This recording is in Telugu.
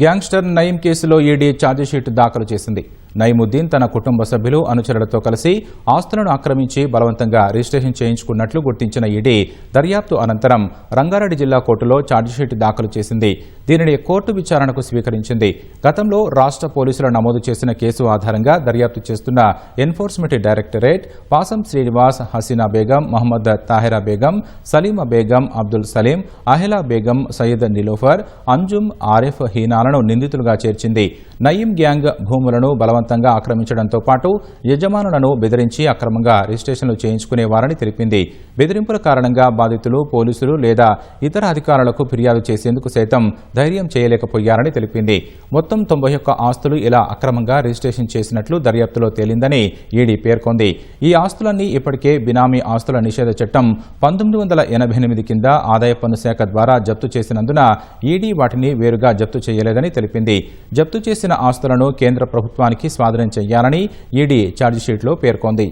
గ్యాంగ్స్టర్ నయీం కేసులో ఈడీ ఛార్జిషీట్ దాఖలు చేసింది. నయముద్దీన్ తన కుటుంబ సభ్యులు అనుచరులతో కలిసి ఆస్తులను ఆక్రమించి బలవంతంగా రిజిస్ట్రేషన్ చేయించుకున్నట్లు గుర్తించిన ఈడీ దర్యాప్తు అనంతరం రంగారెడ్డి జిల్లా కోర్టులో ఛార్జిషీట్ దాఖలు చేసింది. దీనిని కోర్టు విచారణకు స్వీకరించింది. గతంలో రాష్ట్ర పోలీసులు నమోదు చేసిన కేసు ఆధారంగా దర్యాప్తు చేస్తున్న ఎన్ఫోర్స్మెంట్ డైరెక్టరేట్ పాసం శ్రీనివాస్ హసీనా బేగం మహమ్మద్ తాహిరా బేగం సలీమా బేగం అబ్దుల్ సలీం అహిలా బేగం సయ్యద్ నిలోఫర్ అంజుమ్ ఆరిఫ్ హీనాలను నిందితులుగా చేర్చింది. నయీం గ్యాంగ్ భూములను బలవంతంగా ఆక్రమించడంతో పాటు యజమానులను బెదిరించి అక్రమంగా రిజిస్ట్రేషన్లు చేయించుకునేవారని తెలిపింది. బెదిరింపుల కారణంగా బాధితులు పోలీసులు లేదా ఇతర అధికారులకు ఫిర్యాదు చేసేందుకు సైతం ధైర్యం చేయలేకపోయారని తెలిపింది. మొత్తం తొంభై ఒక్క ఆస్తులు ఇలా అక్రమంగా రిజిస్ట్రేషన్ చేసినట్లు దర్యాప్తులో తేలిందని ఈడీ పేర్కొంది. ఈ ఆస్తులన్నీ ఇప్పటికే బినామీ ఆస్తుల నిషేధ చట్టం పంతొమ్మిది వందల ఎనభై ఎనిమిది కింద ఆదాయ పన్ను శాఖ ద్వారా జప్తు చేసినందున ఈడీ వాటిని వేరుగా జప్తు చేయలేదని తెలిపింది. జప్తు చేసిన ఆస్తులను కేంద్ర ప్రభుత్వానికి స్వాధీనం చేయాలని ఈడీ ఛార్జిషీట్లో పేర్కొంది.